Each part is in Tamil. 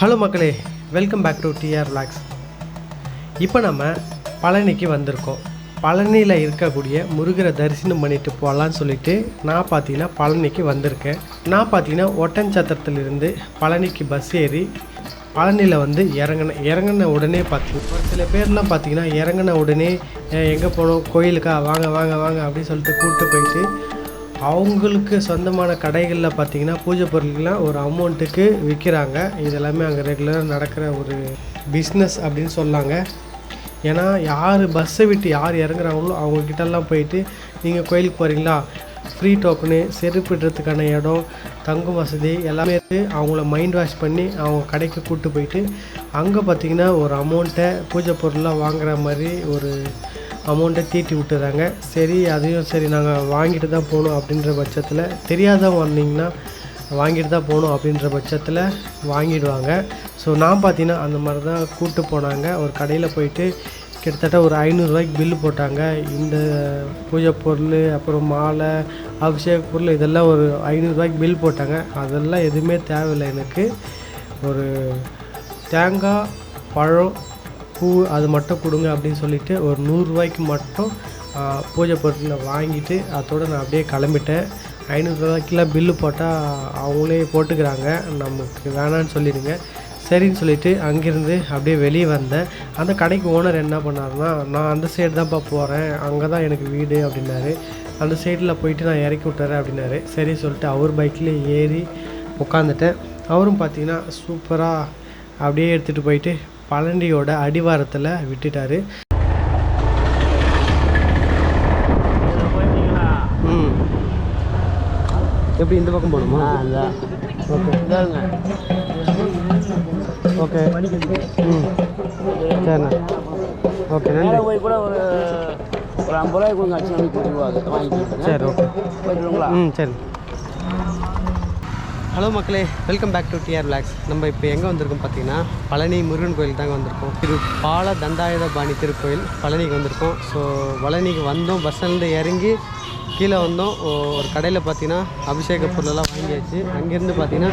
ஹலோ மக்களே welcome back to TR vlogs இப்போ நம்ம பழனிக்கு வந்திருக்கோம். பழனியில் இருக்கக்கூடிய முருகரை தரிசனம் பண்ணிட்டு போகலான்னு சொல்லிட்டு நான் பார்த்தீங்கன்னா பழனிக்கு வந்திருக்கேன். நான் பார்த்தீங்கன்னா ஒட்டன்சத்திரத்துலேருந்து பழனிக்கு பஸ் ஏறி பழனியில் வந்து இறங்கினேன் இறங்கின உடனே பார்த்தீங்கன்னா ஒரு சில பேர்லாம் பார்த்தீங்கன்னா இறங்கின உடனே எங்கே போகணும் கோயிலுக்கா? வாங்க வாங்க வாங்க அப்படின்னு சொல்லிட்டு கூப்பிட்டு போயிட்டு அவங்களுக்கு சொந்தமான கடைகளில் பார்த்தீங்கன்னா பூஜை பொருட்கள்லாம் ஒரு அமௌண்ட்டுக்கு விற்கிறாங்க இது எல்லாமே அங்கே ரெகுலராக நடக்கிற ஒரு பிஸ்னஸ் அப்படின்னு சொல்லாங்க. ஏன்னா யார் பஸ்ஸை விட்டு யார் இறங்குறாங்களோ அவங்கக்கிட்டலாம் போயிட்டு நீங்கள் கோயிலுக்கு போகிறீங்களா ஃப்ரீ டோக்கனு செருப்பிடுறதுக்கான இடம் தங்கும் வசதி எல்லாமே அவங்கள மைண்ட் வாஷ் பண்ணி அவங்க கடைக்கு கூப்பிட்டு போயிட்டு அங்கே பார்த்தீங்கன்னா ஒரு அமௌண்ட்டை பூஜை பொருள்லாம் வாங்குற மாதிரி ஒரு அமௌண்ட்டை தீட்டி விட்டுறாங்க. சரி அதையும் சரி நாங்கள் வாங்கிட்டு தான் போகணும் அப்படின்ற பட்சத்தில் தெரியாதவங்க வந்தீங்கன்னா வாங்கிட்டு தான் போகணும் அப்படின்ற பட்சத்தில் வாங்கிடுவாங்க. ஸோ நான் பார்த்தீங்கன்னா அந்த மாதிரி தான் கூப்பிட்டு போனாங்க. ஒரு கடையில் போயிட்டு கிட்டத்தட்ட ஒரு ஐநூறுரூவாய்க்கு பில்லு போட்டாங்க. இந்த பூஜை பொருள் அப்புறம் மாலை அபிஷேக பொருள் இதெல்லாம் ஒரு ஐநூறுரூவாய்க்கு பில் போட்டாங்க. அதெல்லாம் எதுவுமே தேவையில்லை எனக்கு. ஒரு தேங்காய் பழம் பூ அது மட்டும் கொடுங்க அப்படின்னு சொல்லிட்டு ஒரு நூறுரூவாய்க்கு மட்டும் பூஜை பொருட்களை வாங்கிட்டு அதோட நான் அப்படியே கிளம்பிட்டேன். ஐநூறுரூவாய்க்குலாம் பில்லு போட்டால் அவங்களே போட்டுக்கிறாங்க. நமக்கு வேணான்னு சொல்லிடுங்க. சரின்னு சொல்லிட்டு அங்கேருந்து அப்படியே வெளியே வந்தேன். அந்த கடைக்கு ஓனர் என்ன பண்ணாருன்னா நான் அந்த சைடு தான்ப்பா போகிறேன் அங்கே தான் எனக்கு வீடு அப்படின்னாரு. அந்த சைடில் போயிட்டு நான் இறக்கி விட்டுறேன் அப்படின்னாரு. சரி சொல்லிட்டு அவர் பைக்கில் ஏறி உட்காந்துட்டேன் அவரும் பார்த்தீங்கன்னா சூப்பராக அப்படியே எடுத்துகிட்டு போயிட்டு பழனியோட அடிவாரத்தில் விட்டுட்டாரு. ம். எப்படி இந்த பக்கம் போகணுமா? ஓகே. ஓகே. ம். சரிண்ணா. ஓகே நன்றி. போய் கூட ஒரு ஒரு ஐம்பது ரூபாய் கொடுங்க அச்சு வாங்கிட்டு சரி ஓகே. போயிடுங்களா ம் சரி. ஹலோ மக்களே welcome back to TR blogs நம்ம இப்போ எங்கே வந்திருக்கோம் பார்த்தீங்கன்னா பழனி முருகன் கோயில் தாங்க வந்திருக்கோம். திரு பால தண்டாயுத பாணி திருக்கோயில் பழனிக்கு வந்திருக்கோம். ஸோ பழனிக்கு வந்தோம் பஸ் இறங்கி கீழே வந்தோம். ஒரு கடையில் பார்த்தீங்கன்னா அபிஷேக பொருளெல்லாம் வாங்கியாச்சு. அங்கேருந்து பார்த்தீங்கன்னா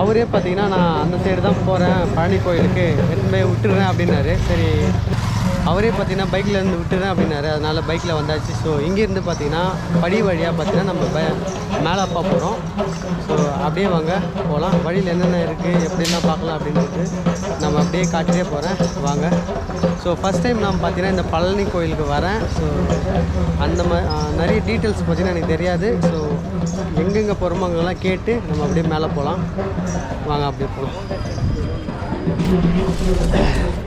அவரே பார்த்தீங்கன்னா நான் அந்த சைடு தான் போகிறேன் பழனி கோயிலுக்கு எடுத்துன்னு போய் விட்டுறேன் அப்படின்னாரு. சரி அவரே பார்த்தீங்கன்னா பைக்கில் இருந்து விட்டுறேன் அப்படின்னாரு. அதனால் பைக்கில் வந்தாச்சு. ஸோ இங்கேருந்து பார்த்தீங்கன்னா படி வழியாக பார்த்தீங்கன்னா நம்ம ப அப்பா போகிறோம் ஸோ அப்படியே வாங்க போகலாம் வழியில் என்னென்ன இருக்குது எப்படிலாம் பார்க்கலாம் அப்படின்றது நம்ம அப்படியே காட்டிட்டே போகிறேன் வாங்க. ஸோ ஃபஸ்ட் டைம் நான் பார்த்தீங்கன்னா இந்த பழனி கோயிலுக்கு வரேன். ஸோ அந்த மாதிரி நிறைய டீட்டெயில்ஸ் பார்த்தீங்கன்னா எனக்கு தெரியாது. ஸோ எங்கெங்கே போகிறோமோ அங்கெல்லாம் கேட்டு நம்ம அப்படியே மேலே போகலாம் வாங்க அப்படியே போகலாம்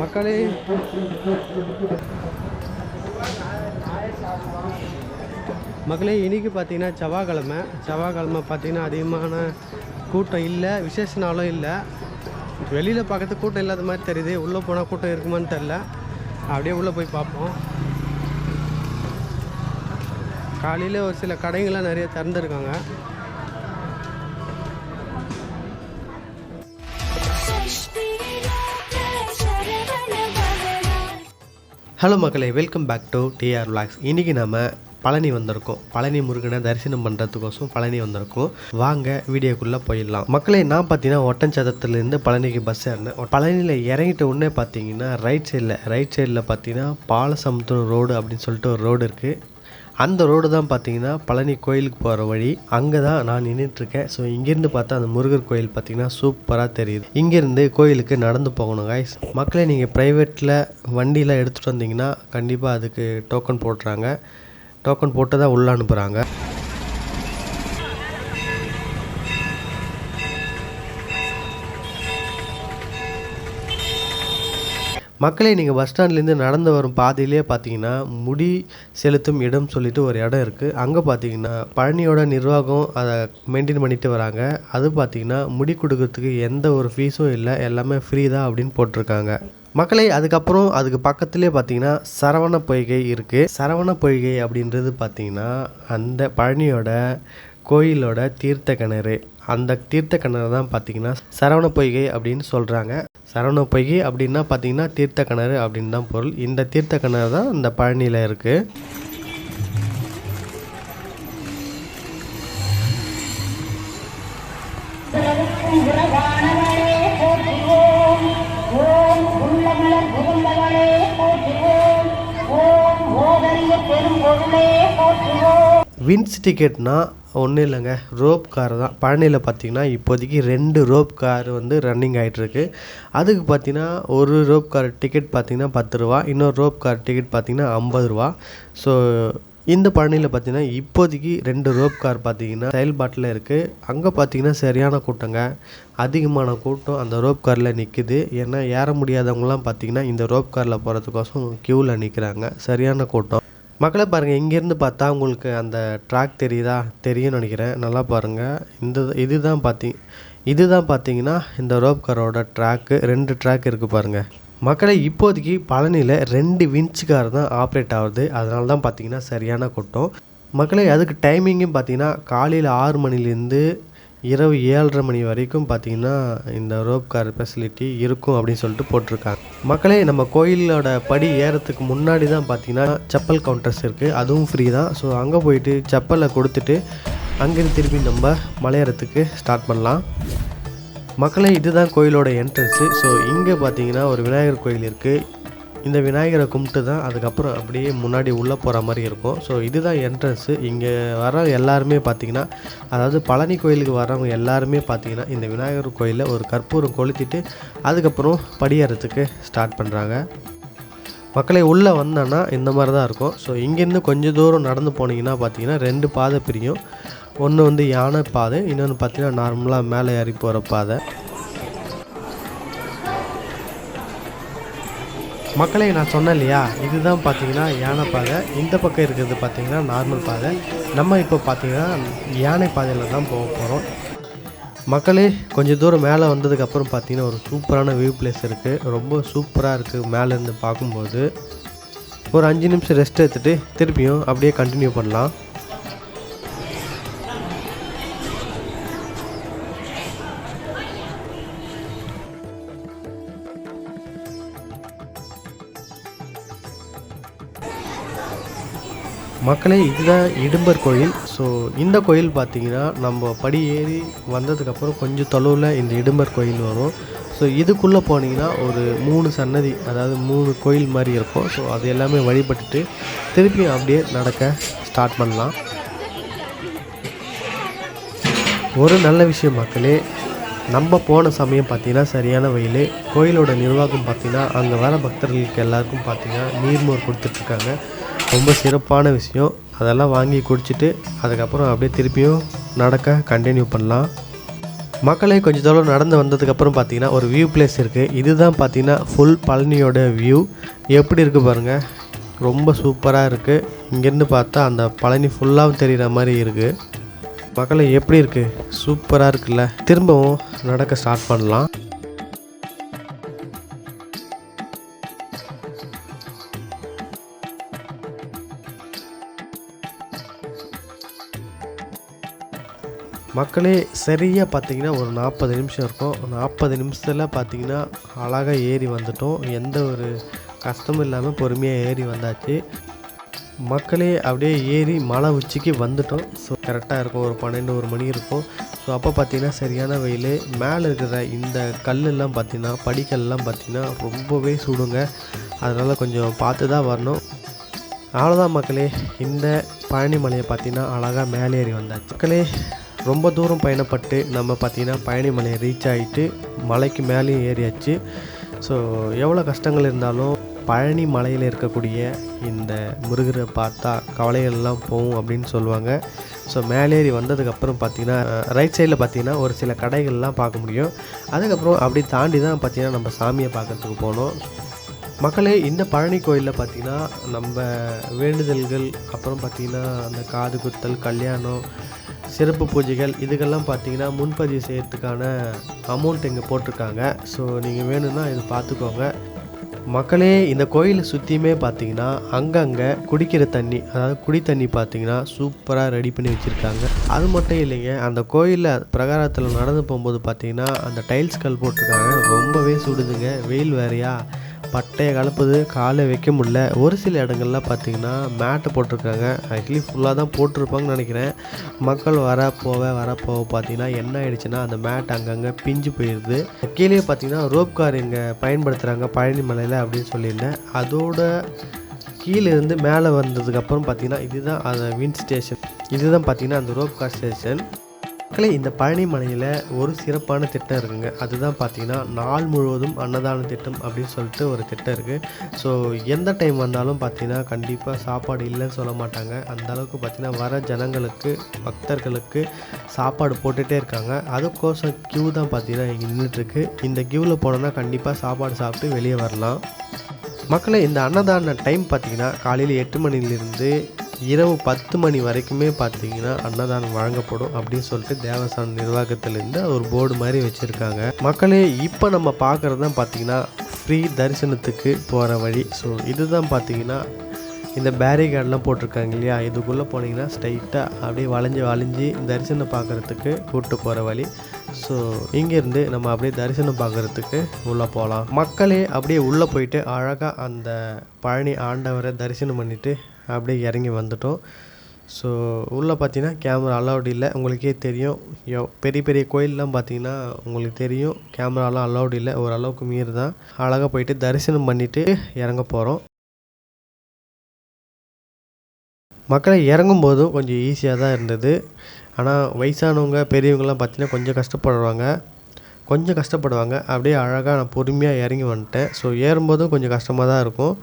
மக்களே. மக்களே இன்னைக்கு பார்த்தீங்கன்னா செவ்வாய்க்கிழமை. செவ்வாய்க்கிழமை பார்த்திங்கன்னா அதிகமான கூட்டம் இல்லை விசேஷ நாளும் இல்லை. வெளியில் பார்க்கறது கூட்டம் இல்லாத மாதிரி தெரியுது. உள்ளே போனால் கூட்டம் இருக்குமான்னு தெரில அப்படியே உள்ளே போய் பார்ப்போம். காலையில் ஒரு சில கடைங்கள்லாம் நிறைய திறந்துருக்காங்க. ஹலோ மக்களே welcome back to TR vlogs இன்றைக்கி நம்ம பழனி வந்திருக்கோம். பழனி முருகனை தரிசனம் பண்ணுறதுக்கோசம் பழனி வந்திருக்கோம். வாங்க வீடியோக்குள்ளே போயிடலாம். மக்களே நான் பார்த்தீங்கன்னா ஒட்டன்சதத்துலேருந்து பழனிக்கு பஸ் ஏறினேன். பழனியில் இறங்கிட்ட உடனே பார்த்தீங்கன்னா ரைட் சைடில் ரைட் சைடில் பார்த்தீங்கன்னா பாலசமுத்திரம் ரோடு அப்படின்னு சொல்லிட்டு ஒரு ரோடு இருக்குது அந்த ரோடு தான் பார்த்தீங்கன்னா பழனி கோயிலுக்கு போகிற வழி. அங்கே தான் நான் நின்றுட்டுருக்கேன் ஸோ இங்கேருந்து பார்த்தா அந்த முருகர் கோயில் பார்த்தீங்கன்னா சூப்பராக தெரியுது. இங்கேருந்து கோயிலுக்கு நடந்து போகணும் காய்ஸ் மக்களே நீங்கள் ப்ரைவேட்டில் வண்டியில் எடுத்துகிட்டு வந்தீங்கன்னா கண்டிப்பாக அதுக்கு டோக்கன் போடுறாங்க. டோக்கன் போட்டு தான் உள்ளே அனுப்புகிறாங்க மக்களே நீங்கள் பஸ் ஸ்டாண்ட்லேருந்து நடந்து வரும் பாதையிலே பார்த்தீங்கன்னா முடி செலுத்தும் இடம் சொல்லிட்டு ஒரு இடம் இருக்குது அங்கே பார்த்தீங்கன்னா பழனியோட நிர்வாகம் அதை மெயின்டைன் பண்ணிட்டு வராங்க. அது பார்த்தீங்கன்னா முடி கொடுக்கறதுக்கு எந்த ஒரு ஃபீஸும் இல்லை. எல்லாமே ஃப்ரீ தான் அப்படின்னு போட்டிருக்காங்க. மக்களே அதுக்கப்புறம் அதுக்கு பக்கத்துலேயே பார்த்தீங்கன்னா சரவண பொய்கை இருக்குது சரவண பொய்கை அப்படின்றது பார்த்தீங்கன்னா அந்த பழனியோட கோயிலோட தீர்த்த கிணறு. அந்த தீர்த்த கிணறு தான் பார்த்தீங்கன்னா சரவண பொய்கை அப்படின்னு சொல்கிறாங்க சரவண பொய்கை அப்படின்னா பார்த்தீங்கன்னா தீர்த்த கிணறு அப்படின்னு தான் பொருள். இந்த தீர்த்த கிணறு தான் இந்த பழனியில் இருக்குது வின்ஸ் டிக்கெட்னால் ஒன்றும் இல்லைங்க. ரோப் கார் தான். பழனியில் பார்த்தீங்கன்னா இப்போதைக்கு ரெண்டு ரோப் கார் வந்து ரன்னிங் ஆகிட்டுருக்கு அதுக்கு பார்த்தீங்கன்னா ஒரு ரோப் கார் டிக்கெட் பார்த்தீங்கன்னா பத்து ரூபா இன்னொரு ரோப் கார் டிக்கெட் பார்த்தீங்கன்னா ஐம்பது ரூபா. ஸோ இந்த பழனியில் பார்த்தீங்கன்னா இப்போதைக்கு ரெண்டு ரோப் கார் பார்த்தீங்கன்னா செயல்பாட்டில் இருக்குது அங்கே பார்த்தீங்கன்னா சரியான கூட்டங்க. அதிகமான கூட்டம் அந்த ரோப் காரில் நிற்குது ஏன்னா ஏற முடியாதவங்களாம் பார்த்தீங்கன்னா இந்த ரோப் காரில் போகிறதுக்கோசம் க்யூவில் நிற்கிறாங்க சரியான கூட்டம். மக்களை பாருங்கள் இங்கேருந்து பார்த்தா உங்களுக்கு அந்த ட்ராக் தெரியுதா? தெரியும்னு நினைக்கிறேன். நல்லா பாருங்கள் இந்த இதுதான் பார்த்தி இதுதான் பார்த்தீங்கன்னா இந்த ரோப் காரோட ட்ராக்கு ரெண்டு ட்ராக் இருக்குது பாருங்கள் மக்களை இப்போதைக்கு பழனியில் ரெண்டு வின்ச் கார் தான் ஆப்ரேட் ஆகுது. அதனால தான் பார்த்தீங்கன்னா சரியான கூட்டம். மக்களை அதுக்கு டைமிங்கும் பார்த்தீங்கன்னா காலையில் ஆறு மணிலேருந்து இரவு ஏழரை மணி வரைக்கும் பார்த்தீங்கன்னா இந்த ரோப் கார் ஃபெசிலிட்டி இருக்கும் அப்படின்னு சொல்லிட்டு போட்டிருக்காங்க. மக்களே நம்ம கோயிலோட படி ஏறத்துக்கு முன்னாடி தான் பார்த்தீங்கன்னா செப்பல் கவுண்டர்ஸ் இருக்குது அதுவும் ஃப்ரீ தான். ஸோ அங்கே போயிட்டு செப்பலை கொடுத்துட்டு அங்கேருந்து திரும்பி நம்ம மலையேறத்துக்கு ஸ்டார்ட் பண்ணலாம். மக்களே இதுதான் கோயிலோட என்ட்ரன்ஸு ஸோ இங்கே பார்த்தீங்கன்னா ஒரு விநாயகர் கோயில் இருக்குது இந்த விநாயகரை கும்பிட்டு தான் அதுக்கப்புறம் அப்படியே முன்னாடி உள்ளே போகிற மாதிரி இருக்கும். ஸோ இதுதான் என்ட்ரன்ஸு இங்கே வர எல்லாருமே பார்த்தீங்கன்னா அதாவது பழனி கோயிலுக்கு வரவங்க எல்லாருமே பார்த்தீங்கன்னா இந்த விநாயகர் கோயிலில் ஒரு கற்பூரம் கொளுத்திட்டு அதுக்கப்புறம் படியேறத்துக்கு ஸ்டார்ட் பண்ணுறாங்க மக்களை உள்ளே வந்தோன்னா இந்த மாதிரி தான் இருக்கும். ஸோ இங்கேருந்து கொஞ்சம் தூரம் நடந்து போனீங்கன்னா பார்த்தீங்கன்னா ரெண்டு பாதை பிரியும். ஒன்று வந்து யானை பாதை இன்னொன்று பார்த்தீங்கன்னா நார்மலாக மேலே ஏறி போகிற பாதை. மக்களை நான் சொன்னேன் இல்லையா? இதுதான் பார்த்தீங்கன்னா யானை பாதை. இந்த பக்கம் இருக்கிறது பார்த்தீங்கன்னா நார்மல் பாதை. நம்ம இப்போ பார்த்தீங்கன்னா யானை பாதையில் தான் போக போகிறோம் மக்களே கொஞ்சம் தூரம் மேலே வந்ததுக்கப்புறம் பார்த்தீங்கன்னா ஒரு சூப்பரான வியூ பிளேஸ் இருக்குது ரொம்ப சூப்பராக இருக்குது மேலேருந்து பார்க்கும்போது. ஒரு அஞ்சு நிமிஷம் ரெஸ்ட் எடுத்துகிட்டு திருப்பியும் அப்படியே கண்டினியூ பண்ணலாம். மக்களே இதுதான் இடும்பர் கோயில். ஸோ இந்த கோயில் பார்த்தீங்கன்னா நம்ம படி ஏறி வந்ததுக்கப்புறம் கொஞ்சம் தொலைவில் இந்த இடும்பர் கோயில் வரும். ஸோ இதுக்குள்ளே போனீங்கன்னா ஒரு மூணு சன்னதி அதாவது மூணு கோயில் மாதிரி இருக்கும். ஸோ அது எல்லாமே வழிபட்டுட்டு திருப்பி அப்படியே நடக்க ஸ்டார்ட் பண்ணலாம். ஒரு நல்ல விஷயம் மக்களே நம்ம போன சமயம் பார்த்தீங்கன்னா சரியான வெயில். கோயிலோட நிர்வாகம் பார்த்தீங்கன்னா அங்கே வர பக்தர்களுக்கு எல்லாருக்கும் பார்த்தீங்கன்னா நீர்மோர் கொடுத்துட்ருக்காங்க ரொம்ப சிறப்பான விஷயம். அதெல்லாம் வாங்கி குடிச்சிட்டு அதுக்கப்புறம் அப்படியே திருப்பியும் நடக்க கண்டினியூ பண்ணலாம். மக்களே கொஞ்சம் தூரம் நடந்து வந்ததுக்கப்புறம் பார்த்தீங்கன்னா ஒரு வியூ பிளேஸ் இருக்குது இதுதான் பார்த்தீங்கன்னா ஃபுல் பழனியோட வியூ எப்படி இருக்குது பாருங்கள் ரொம்ப சூப்பராக இருக்குது இங்கேருந்து பார்த்தா அந்த பழனி ஃபுல்லாகவும் தெரிகிற மாதிரி இருக்குது மக்களை எப்படி இருக்குது சூப்பராக இருக்குல்ல. திரும்பவும் நடக்க ஸ்டார்ட் பண்ணலாம். மக்களே சரியாக பார்த்தீங்கன்னா ஒரு நாற்பது நிமிஷம் இருக்கும். நாற்பது நிமிஷத்தில் பார்த்தீங்கன்னா அழகாக ஏறி வந்துட்டோம். எந்த ஒரு கஷ்டமும் இல்லாமல் பொறுமையாக ஏறி வந்தாச்சு. மக்களே அப்படியே ஏறி மலை உச்சிக்கு வந்துட்டோம். ஸோ கரெக்டாக இருக்கும். ஒரு பன்னெண்டு ஒரு மணி இருக்கும். ஸோ அப்போ பார்த்தீங்கன்னா சரியான வெயில். மேலே இருக்கிற இந்த கல்லெல்லாம் பார்த்தீங்கன்னா படிக்கல்லாம் பார்த்தீங்கன்னா ரொம்பவே சுடுங்க. அதனால் கொஞ்சம் பார்த்து தான் வரணும். அவ்வளோதான் மக்களே. இந்த பழனி மலையை பார்த்தீங்கன்னா அழகாக மேலே ஏறி வந்தாச்சு. மக்களே ரொம்ப தூரம் பயணப்பட்டு நம்ம பார்த்திங்கன்னா பழனி மலையை ரீச் ஆகிட்டு மலைக்கு மேலேயும் ஏறியாச்சு. ஸோ எவ்வளோ கஷ்டங்கள் இருந்தாலும் பழனி மலையில் இருக்கக்கூடிய இந்த முருகரை பார்த்தா கவலைகள்லாம் போகும் அப்படின்னு சொல்லுவாங்க. ஸோ மேலேறி வந்ததுக்கப்புறம் பார்த்திங்கன்னா ரைட் சைடில் பார்த்தீங்கன்னா ஒரு சில கடைகள்லாம் பார்க்க முடியும். அதுக்கப்புறம் அப்படி தாண்டி தான் பார்த்தீங்கன்னா நம்ம சாமியை பார்க்கறதுக்கு போனோம். மக்களே இந்த பழனி கோயிலில் பார்த்திங்கன்னா நம்ம வேண்டுதல்கள் அப்புறம் பார்த்தீங்கன்னா அந்த காது குத்தல் கல்யாணம் சிறப்பு பூஜைகள் இதுக்கெல்லாம் பார்த்தீங்கன்னா முன்பதிவு செய்கிறதுக்கான அமௌண்ட் இங்கே போட்டிருக்காங்க. ஸோ நீங்கள் வேணும்னா இது பார்த்துக்கோங்க. மக்களே இந்த கோயிலை சுற்றியுமே பார்த்தீங்கன்னா அங்கங்கே குடிக்கிற தண்ணி அதாவது குடி தண்ணி பார்த்தீங்கன்னா சூப்பராக ரெடி பண்ணி வச்சுருக்காங்க. அது மட்டும் இல்லைங்க அந்த கோயிலில் பிரகாரத்தில் நடந்து போகும்போது பார்த்தீங்கன்னா அந்த டைல்ஸ் கல் போட்டிருக்காங்க. ரொம்பவே சுடுதுங்க வெயில் வேறையா. பட்டையை கலப்புது காலை வைக்க முடியல. ஒரு சில இடங்கள்லாம் பார்த்தீங்கன்னா மேட்டை போட்டிருக்காங்க. ஆக்சுவலி ஃபுல்லாக தான் போட்டிருப்பாங்கன்னு நினைக்கிறேன். மக்கள் வர போக வர போக பார்த்தீங்கன்னா என்ன ஆயிடுச்சுன்னா அந்த மேட் அங்கங்கே பிஞ்சு போயிடுது கீழே பார்த்தீங்கன்னா ரோப் கார் இங்கே பயன்படுத்துகிறாங்க பழனி மலையில் அப்படின்னு சொல்லியிருந்தேன். அதோட கீழே இருந்து மேலே வந்ததுக்கப்புறம் பார்த்தீங்கன்னா இதுதான் அந்த வின் ஸ்டேஷன் இதுதான் பார்த்தீங்கன்னா அந்த ரோப் கார் ஸ்டேஷன் மக்களே இந்த பழனி மலையில் ஒரு சிறப்பான திட்டம் இருக்குங்க. அதுதான் பார்த்தீங்கன்னா நாள் முழுவதும் அன்னதான திட்டம் அப்படின்னு சொல்லிட்டு ஒரு திட்டம் இருக்குது ஸோ எந்த டைம் வந்தாலும் பார்த்தீங்கன்னா கண்டிப்பாக சாப்பாடு இல்லைன்னு சொல்ல மாட்டாங்க. அந்த அளவுக்கு பார்த்தீங்கன்னா வர ஜனங்களுக்கு பக்தர்களுக்கு சாப்பாடு போட்டுகிட்டே இருக்காங்க. அதுக்கோசம் கியூ தான் பார்த்தீங்கன்னா இங்கே நின்றுட்டுருக்கு இந்த கியூவில் போனோன்னா கண்டிப்பாக சாப்பாடு சாப்பிட்டு வெளியே வரலாம். மக்களை இந்த அன்னதான டைம் பார்த்தீங்கன்னா காலையில் எட்டு மணிலேருந்து இரவு பத்து மணி வரைக்குமே பார்த்தீங்கன்னா அன்னதானம் வழங்கப்படும் அப்படின்னு சொல்லிட்டு தேவஸ்தான நிர்வாகத்திலேருந்து ஒரு போர்டு மாதிரி வச்சுருக்காங்க. மக்களே இப்போ நம்ம பார்க்குறது தான் பார்த்தீங்கன்னா ஃப்ரீ தரிசனத்துக்கு போகிற வழி. ஸோ இதுதான் பார்த்தீங்கன்னா இந்த பேரிகார்டெலாம் போட்டிருக்காங்க இல்லையா? இதுக்குள்ளே போனீங்கன்னா ஸ்ட்ரைட்டாக அப்படியே வளைஞ்சு வளைஞ்சு தரிசனம் பார்க்குறதுக்கு கூப்பிட்டு போகிற வழி. ஸோ இங்கேருந்து நம்ம அப்படியே தரிசனம் பார்க்குறதுக்கு உள்ளே போகலாம் மக்களே அப்படியே உள்ளே போயிட்டு அழகாக அந்த பழனி ஆண்டவரை தரிசனம் பண்ணிவிட்டு அப்படியே இறங்கி வந்துட்டோம். ஸோ உள்ளே பார்த்தீங்கன்னா கேமரா அலௌடு இல்லை. உங்களுக்கே தெரியும். யோ பெரிய பெரிய கோயிலெலாம் பார்த்தீங்கன்னா உங்களுக்கு தெரியும். கேமராலாம் அலௌடு இல்லை. ஓரளவுக்கு மீறி தான் அழகாக போயிட்டு தரிசனம் பண்ணிவிட்டு இறங்க போகிறோம் மக்களை இறங்கும் போதும் கொஞ்சம் ஈஸியாக தான் இருந்தது. ஆனால் வயசானவங்க பெரியவங்கலாம் பார்த்தீங்கன்னா கொஞ்சம் கஷ்டப்படுவாங்க. கொஞ்சம் கஷ்டப்படுவாங்க. அப்படியே அழகாக நான் பொறுமையாக இறங்கி வந்துட்டேன். ஸோ ஏறும்போதும் கொஞ்சம் கஷ்டமாக தான் இருக்கும்.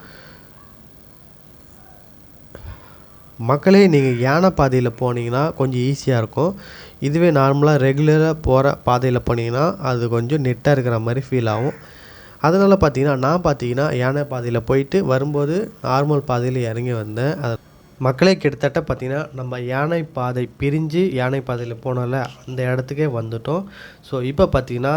மக்களே நீங்கள் யானை பாதையில் போனீங்கன்னா கொஞ்சம் ஈஸியாக இருக்கும். இதுவே நார்மலாக ரெகுலராக போகிற பாதையில் போனீங்கன்னா அது கொஞ்சம் நெட்டாக இருக்கிற மாதிரி ஃபீல் ஆகும். அதனால் பார்த்தீங்கன்னா நான் பார்த்தீங்கன்னா யானை பாதையில் போயிட்டு வரும்போது நார்மல் பாதையில் இறங்கி வந்தேன். அது மக்களே கிட்டத்தட்ட பார்த்தீங்கன்னா நம்ம யானை பாதை பிரிஞ்சு யானை பாதையில் போனோம்ல அந்த இடத்துக்கே வந்துட்டோம். ஸோ இப்போ பார்த்தீங்கன்னா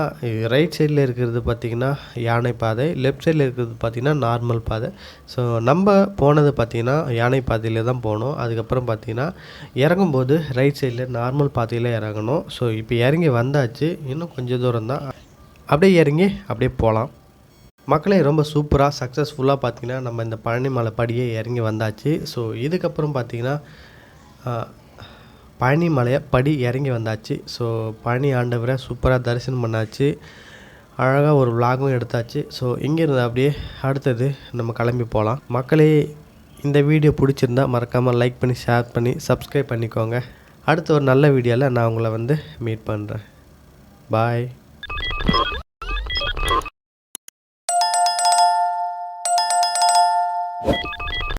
ரைட் சைடில் இருக்கிறது பார்த்திங்கன்னா யானை பாதை லெஃப்ட் சைடில் இருக்கிறது பார்த்தீங்கன்னா நார்மல் பாதை. ஸோ நம்ம போனது பார்த்தீங்கன்னா யானை பாதையில் தான் போனோம். அதுக்கப்புறம் பார்த்திங்கன்னா இறங்கும்போது ரைட் சைடில் நார்மல் பாதையில் இறங்கணும் ஸோ இப்போ இறங்கி வந்தாச்சு. இன்னும் கொஞ்சம் தூரம் தான். அப்படியே இறங்கி அப்படியே போகலாம். மக்களே ரொம்ப சூப்பராக சக்ஸஸ்ஃபுல்லாக பார்த்திங்கன்னா நம்ம இந்த பழனி மலை படியே இறங்கி வந்தாச்சு. ஸோ இதுக்கப்புறம் பார்த்தீங்கன்னா பழனி மலையை படி இறங்கி வந்தாச்சு. ஸோ பழனி ஆண்டவரை சூப்பராக தரிசனம் பண்ணாச்சு. அழகாக ஒரு விலாகும் எடுத்தாச்சு. ஸோ இங்கேருந்து அப்படியே அடுத்தது நம்ம கிளம்பி போகலாம் மக்களே இந்த வீடியோ பிடிச்சிருந்தா மறக்காமல் லைக் பண்ணி ஷேர் பண்ணி சப்ஸ்கிரைப் பண்ணிக்கோங்க. அடுத்த ஒரு நல்ல வீடியோவில் நான் உங்களை வந்து மீட் பண்ணுறேன் பாய்